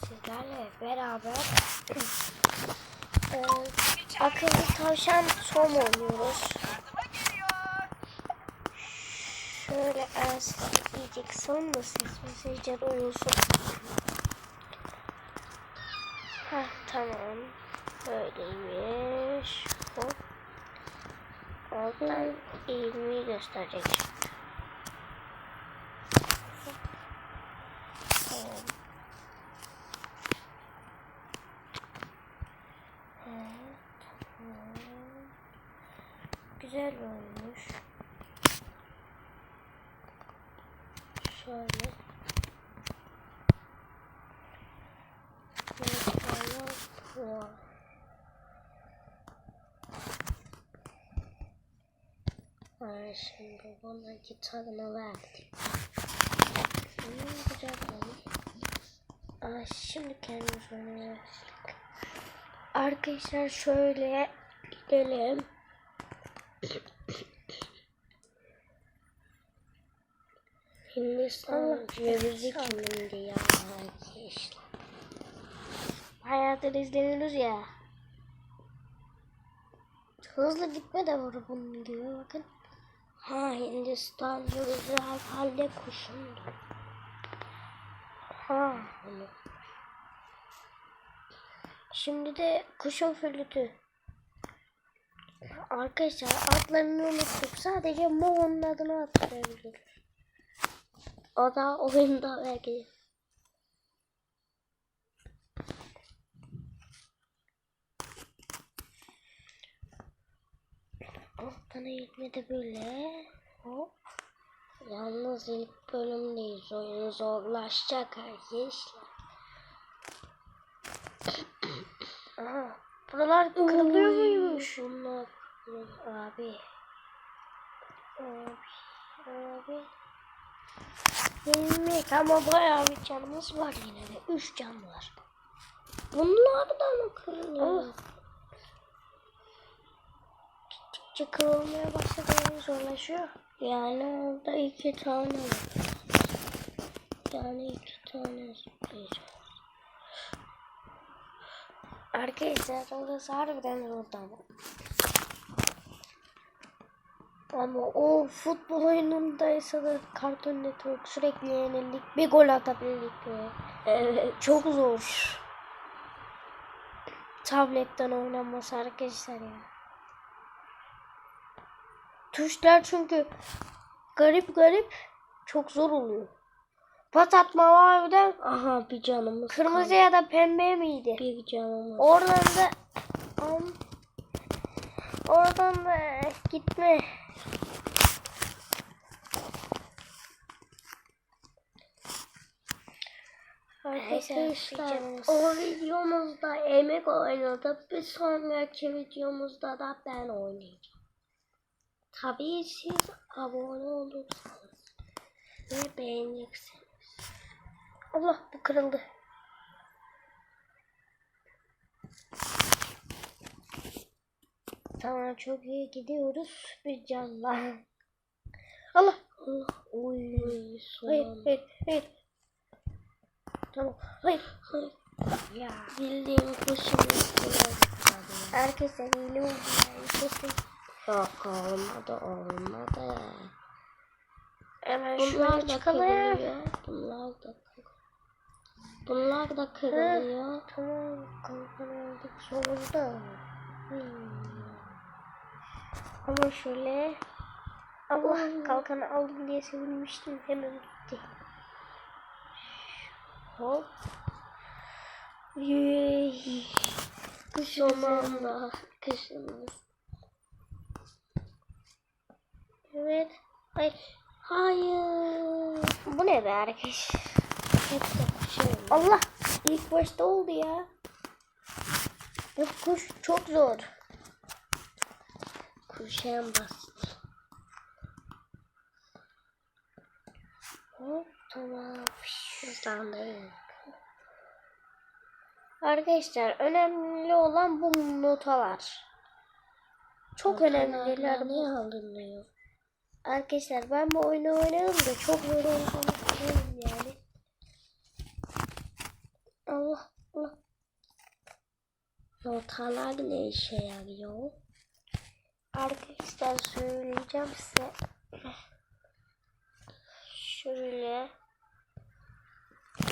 sizlerle beraber e, akıllı tavşan som oynuyoruz. Şöyle az yiyecek son da sesmeseyce uyusun. Heh tamam. Böyleymiş. Hop. Alttan ilmeği gösterecek. Tamam. Evet, tamam. Güzel olmuş. Şöyle. Aa, şimdi bana gitarını verdik. Hmm, güzel olmuş. Aa, şimdi kendimiz oynayacağız. Arkadaşlar şöyle gidelim. Hindistan cevizi kimindi ya arkadaşlar. Hayatını izlemiyoruz ya. Hızlı gitme de var bunun gibi bakın. Ha Hindistan cevizi halde kuşundu. Ha bunu. Şimdi de kuşun flütü. Arkadaşlar adlarını unuttuk. Sadece Mo'nun adını hatırlayabiliyoruz. O da oyunda belki. Alttan eğitme de böyle. Hop. Yalnız ilk bölümdeyiz. Oyun zorlaşacak arkadaşlar. Aha. Buralar kırılıyor muymuş? Bunlar abi. Abi. Abi. Yemek ama bayağı bir canımız var yine de. Üç can var. Bunlar da mı kırılıyor? Gittikçe kırılmaya başladı. Zorlaşıyor. Yani orada iki tane var. Yani iki tane zıplayacağız. Arkadaşlar orası harbiden zordu ama. Ama o futbol oyunundaysa da Cartoon Network sürekli yenildik. Bir gol atabildik böyle. Evet. Çok zor. Tabletten oynanması arkadaşlar ya. Tuşlar çünkü garip garip çok zor oluyor. Pas atma harbiden Aha bir canımız kırmızı ya da pembe miydi? Bir canımız. Oradan da Am- oradan da gitme. Arkadaşlar o videomuzda Emek oynadı. Bir sonraki videomuzda da ben oynayacağım. Tabii siz abone olursanız ve beğenirseniz. Allah bu kırıldı. Tamam çok iyi gidiyoruz bir canla. Allah. Allah oy Hayır hayır hayır. Tamam. Hayır. Hayır. Ya. Bildiğim biraz Herkese ya. Kesin. Yok olmadı olmadı. Hemen Bunlar şuraya çıkalım. Bunlar da kırılıyor. Bunlar da kırılıyor. Tamam kalkan aldık sonunda. Hmm. Ama şöyle Allah kalkanı aldım diye sevinmiştim hemen gitti. Hop. Yey. Sonunda kışımız. Evet. Hayır. Hayır. Bu ne be arkadaş? Hepsi Allah. İlk başta oldu ya. Ya kuş çok zor. Kuş en basit. Hop tamam. Şuradan da iyi. Arkadaşlar önemli olan bu notalar. Çok önemliler bu. Alınıyor? Arkadaşlar ben bu oyunu oynadım da çok zor olduğunu biliyorum yani. Allah Allah. Notalar ne işe yarıyor? Arkadaşlar söyleyeceğim size. Şöyle.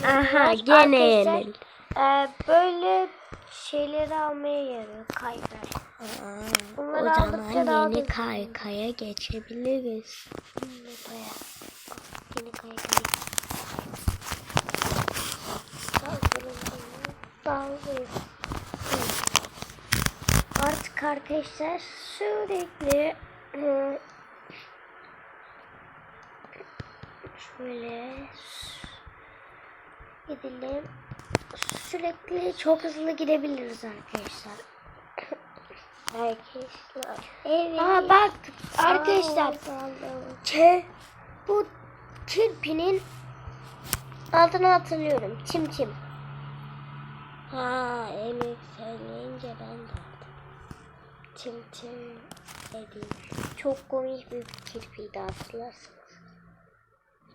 Aha gene yenil. e, böyle şeyleri almaya yarıyor Bunları o zaman yeni kaykaya geçebiliriz. Yeni kaygayı. Dağılıyor. Artık arkadaşlar sürekli e, şöyle gidelim. Sürekli çok hızlı gidebiliriz arkadaşlar. Arkadaşlar. Evet. Aa bak arkadaşlar. Ke bu kirpinin adını hatırlıyorum. Çim çim. Ha Emir söyleyince ben de aldım. Tim tim dedi. Çok komik bir kirpiydi hatırlarsınız.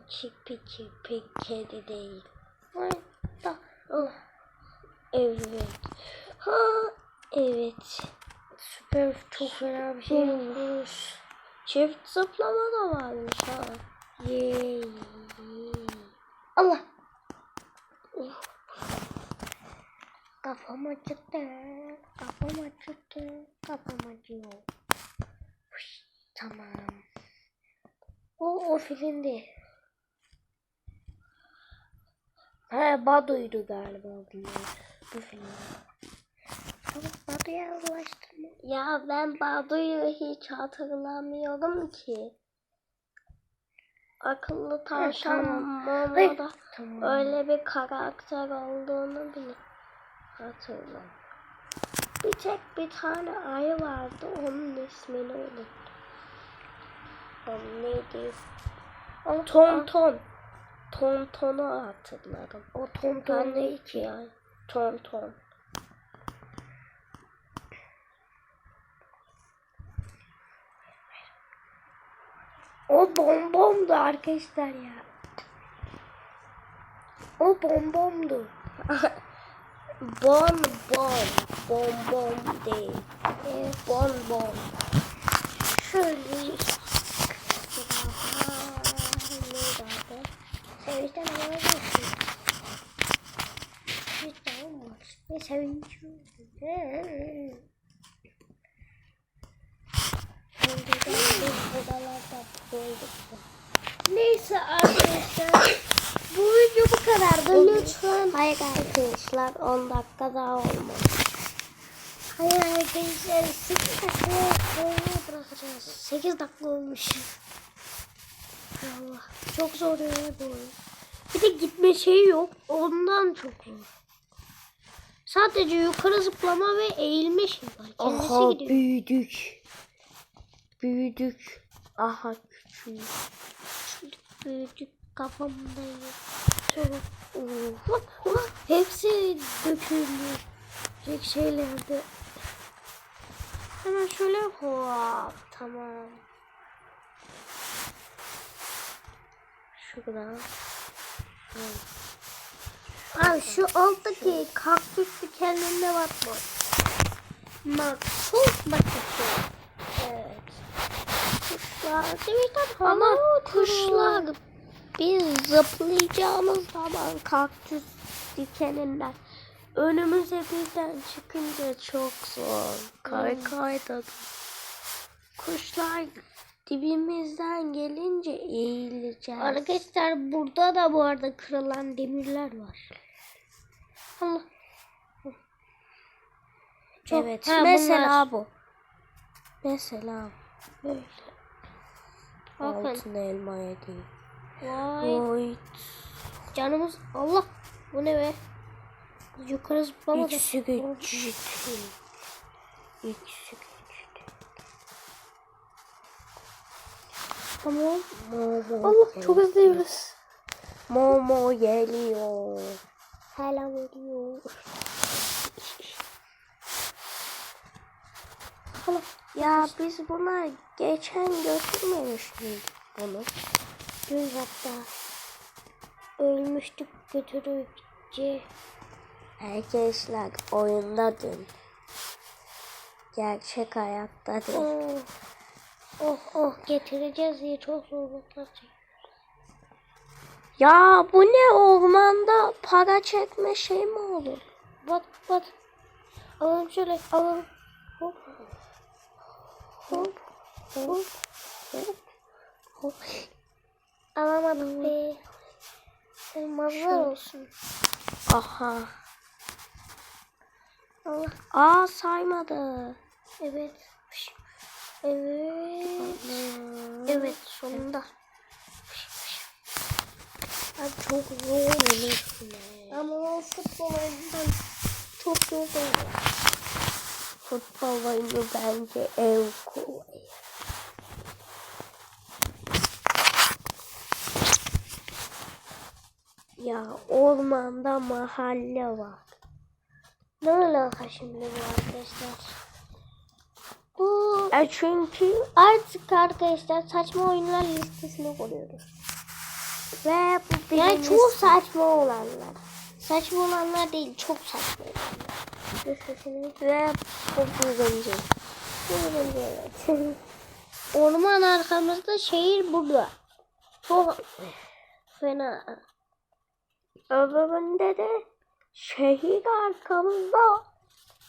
Çipi çipi kedi değil. Ay, da, oh, Evet. Ha evet. süper çok fena bir şey yapmış. Çift zıplama da varmış ha. Yay. Allah. Kafam acıttı. Kafam acıttı. Kafam acıyor. Huş, Tamam. O o filmdi. He Badu'ydu galiba bunlar. Bu film. Badu'ya ulaştırma. Ya ben Badu'yu hiç hatırlamıyorum ki. Akıllı tavşan. Momo'da Tamam. öyle bir karakter olduğunu bile hatırlamıyorum. Bir tek bir tane ayı vardı onun ismini unuttum. O neydi? O Ton ton. Ton tonu hatırladım. O Ben de değil iki ay. Ton ton. O bonbondu arkadaşlar ya. O bonbondu. Bon bon. Bonbon değil. day. Bon. Şöyle Sevinçten havaya geçiyor. Sevinçten olmuş. Ve sevinç Önceden biz odalarda doyduk. Neyse arkadaşlar. Bu video bu kadardı. Lütfen. Hayır arkadaşlar 10 dakika daha olmadı. Hayır arkadaşlar 8 dakika sonra bırakacağız. 8 dakika olmuş. Allah çok zor ya bu oyun. Bir de gitme şeyi yok. Ondan çok zor. Sadece yukarı zıplama ve eğilme şey var. Kendisi Aha gidiyor. büyüdük. Büyüdük. Aha. Küçük büyüdük kafamdayım. Sonra uh, uh, hepsi dökülecek şeylerde. Hemen şöyle hop tamam. Şuradan. Abi şu alttaki kaktüs dikenlerine. Bak çok bakışı. Evet. Kuşlar demişler Ama ama kuşlar biz zıplayacağımız zaman kaktüs dikeninden önümüze birden çıkınca çok zor. Kay kayda. Kuşlar dibimizden gelince eğileceğiz. Arkadaşlar burada da bu arada kırılan demirler var. Allah. Çok- evet. Ha, mesela bu. Mesela Böyle. Bakın. altın elmaya değil. Vay. Canımız Allah. Bu ne be? Yukarı zıplamadık. İkisi güçlü. İkisi güçlü. Tamam. Momo Allah çok hızlıyız. Momo geliyor. Hala veriyor. Allah. Ya biz buna geçen götürmemiş miydik bunu? Dün hatta ölmüştük götürükçe. Arkadaşlar oyunda dün. Gerçek hayatta değil. Oh. Oh oh getireceğiz diye çok zorluklar. Ya bu ne ormanda para çekme şey mi olur? Bat bat. Alalım şöyle alalım. Hop. Hop. Hop. Hop. Hop. Alamadım be. Elmaslar olsun. Aha. Allah. Aa saymadı. Evet. Evet. Evet sonunda. Abi çok zor olur. Ama o futbol oyundan çok zor olur. Futbol oyunu bence en kolay. Ormanda mahalle var. Ne alaka şimdi bu arkadaşlar? Bu E çünkü artık arkadaşlar saçma oyunlar listesine koyuyoruz. ve bu Yani birincisi. çok saçma olanlar. Saçma olanlar değil, çok saçma olanlar. Ve bu birinci. koyuyoruz evet. Orman arkamızda, şehir burada. Çok fena. Öbüründe de şehir arkamızda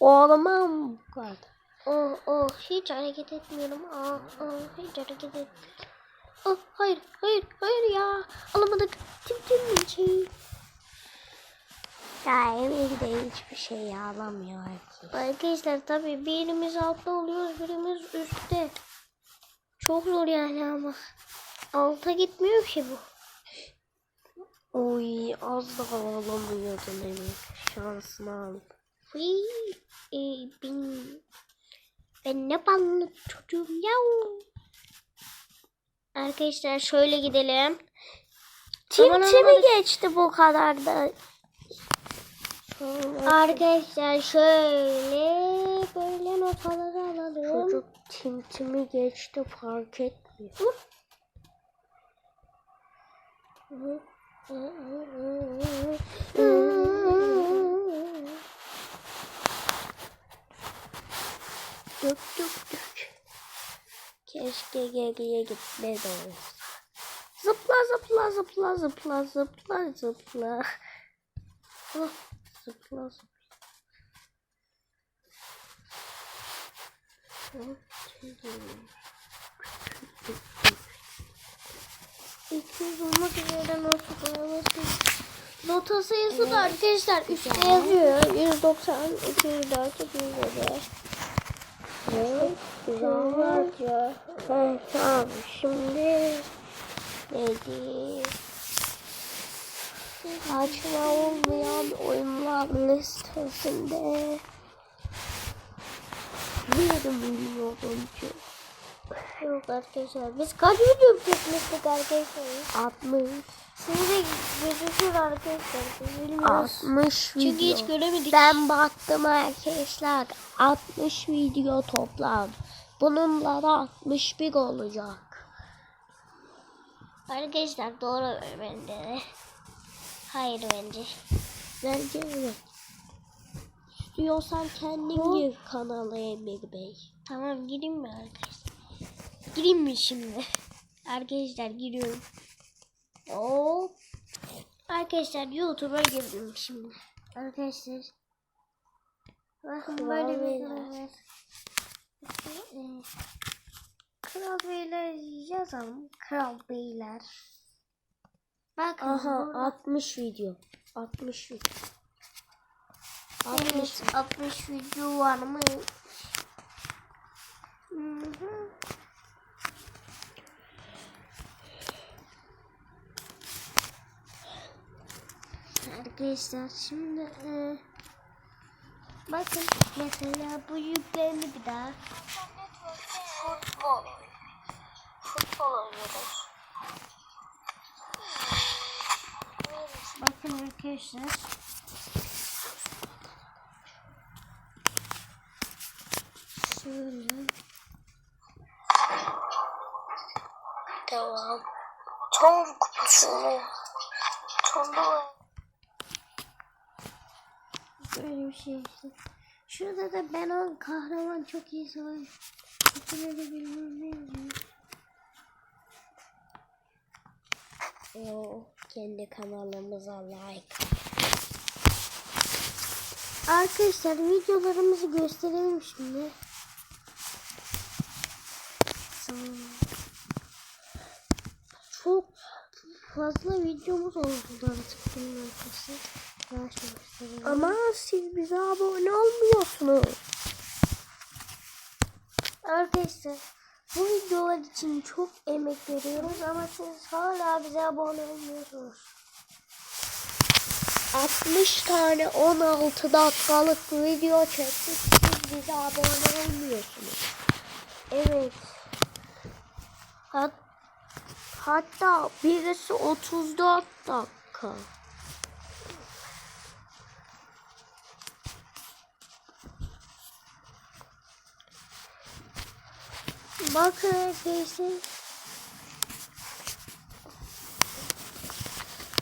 orman var. Oh oh hiç hareket etmiyorum. Ah ah hiç hareket etmiyorum. Oh hayır hayır hayır ya. Alamadık. Tim tim şey. Ya Emir hiçbir şey alamıyor ki. Arkadaşlar tabii birimiz altta oluyoruz birimiz üstte. Çok zor yani ama. Alta gitmiyor ki bu. Oy az daha alamıyordun Emir. Şansını al. Fıy, e, bin. Ben ne ballı çocuğum ya. Arkadaşlar şöyle gidelim. Tim Tim'i geçti bu kadar da. Arkadaşlar şöyle böyle notaları alalım. Çocuk Tim Tim'i geçti fark etmiyor. Dök dök dök. Keşke geriye gitmedi olsa. Zıpla zıpla zıpla zıpla zıpla zıpla. Oh, zıpla zıpla. Oh, 200 olmak üzere not sıralaması. Nota sayısı da arkadaşlar üstte yazıyor. 190, 204, 205. Evet, güzel. Evet, tamam. Şimdi neydi? Açma olmayan oyunlar listesinde bir milyon ki Yok arkadaşlar. Biz kaç video çekmiştik arkadaşlar? 60 Şimdi gözükür arkadaşlar. Bilmiyoruz. 60 Çünkü video. hiç göremedik. Ben baktım arkadaşlar 60 video toplam. Bununla da 61 olacak. Arkadaşlar doğru bence de. Hayır bence. Bence evet. İstiyorsan kendin gir kanala Emir Bey. Tamam gireyim mi arkadaşlar? Gireyim mi şimdi? arkadaşlar giriyorum. Oo. Arkadaşlar YouTube'a girdim şimdi. Arkadaşlar. Bakın Kral böyle bir Beyler. Ee, Kral Beyler yazalım. Kral Beyler. Bakın Aha burada. 60 video. 60 video. 60 Evet, 60 video var mı? Hı hı. Arkadaşlar şimdi e, bakın mesela bu yüklerini bir daha futbol futbol oynuyoruz. Bakın arkadaşlar şöyle Tamam. Tom kupası. Tom'da Böyle bir şey işte. Şurada da ben o kahraman çok iyi savaş. İçine de bilmem ne yazıyor. Yo, kendi kanalımıza like. Arkadaşlar videolarımızı gösterelim şimdi. Çok fazla videomuz oldu artık bunun arkadaşlar. Ama siz bize abone olmuyorsunuz. Arkadaşlar bu videolar için çok emek veriyoruz ama siz hala bize abone olmuyorsunuz. 60 tane 16 dakikalık video çektik. Siz bize abone olmuyorsunuz. Evet. Hat hatta birisi 34 dakika. Bakın arkadaşlar.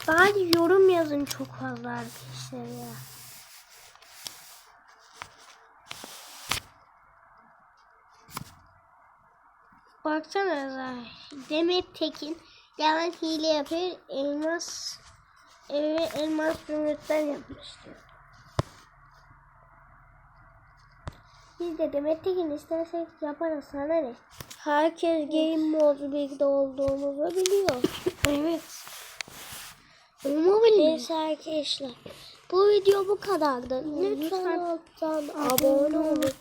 Bari yorum yazın çok fazla arkadaşlar ya. Baksana. Demet Tekin yalan hile yapıyor. Elmas eve elmas zümrütten yapmış Biz de Demet Tekin istersek yaparız sana ne? Herkes Game Mode League'de olduğumuzu biliyor. Evet. Bilmiyorum. Neyse arkadaşlar. Bu video bu kadardı. Lütfen alttan abone olun.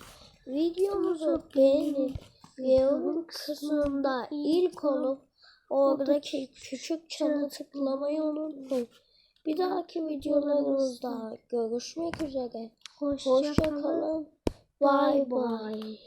Videomuzu beğenin. Yorum kısmında ilk olup oradaki küçük çana tıklamayı unutmayın. Bir dahaki videolarımızda görüşmek üzere. Hoşça, kalın. Bye bye.